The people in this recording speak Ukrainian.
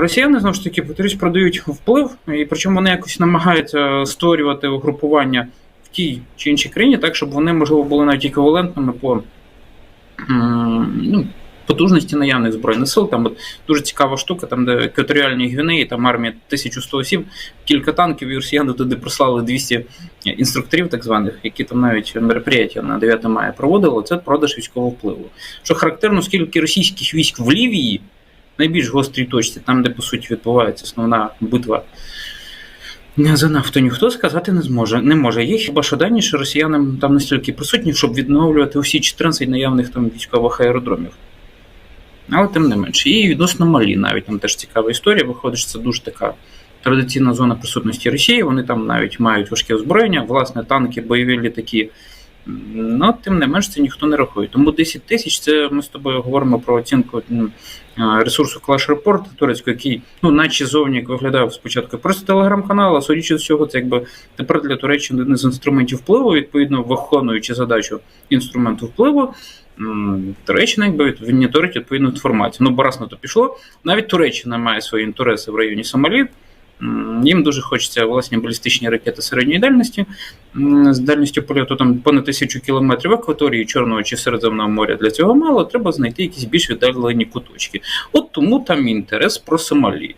Росіяни знову ж таки повторюсь, продають вплив, і причому вони якось намагаються створювати угрупування в тій чи іншій країні, так щоб вони, можливо, були навіть еквівалентними по ну, потужності наявних збройних сил. Там от дуже цікава штука, там де екваторіальні Гвінеї, там армія 1100 осіб, кілька танків, і росіяни туди прислали 200 інструкторів, так званих, які там навіть мероприятия на 9 мая проводили. Це продаж військового впливу. Що характерно, скільки російських військ в Лівії, найбільш гострій точці, там, де по суті відбувається основна битва. За нафту ніхто сказати не зможе. Не може. Є хіба що дані, що росіянам там настільки присутні, щоб відновлювати усі 14 наявних там військових аеродромів. Але тим не менше. І відносно Малі навіть там теж цікава історія. Виходить, що це дуже така традиційна зона присутності Росії. Вони там навіть мають важке озброєння, власне, танки, бойові літаки. Ну, тим не менш, це ніхто не рахує. Тому 10 тисяч це ми з тобою говоримо про оцінку е, ресурсу Clash Report турецького, який, ну, наче зовні виглядав спочатку просто телеграм-канал, а судячи з цього, це якби тепер для Туреччини один з інструментів впливу, відповідно, виконуючи задачу інструменту впливу. Туреччина якби вініторить відповідну інформацію. Ну, бо раз на то пішло. Навіть Туреччина має свої інтереси в районі Сомалі. Їм дуже хочеться власні балістичні ракети середньої дальності з дальністю польоту там понад тисячу кілометрів акваторії Чорного чи Середземного моря. Для цього мало треба знайти якісь більш віддалені куточки. От тому там інтерес про Сомалі.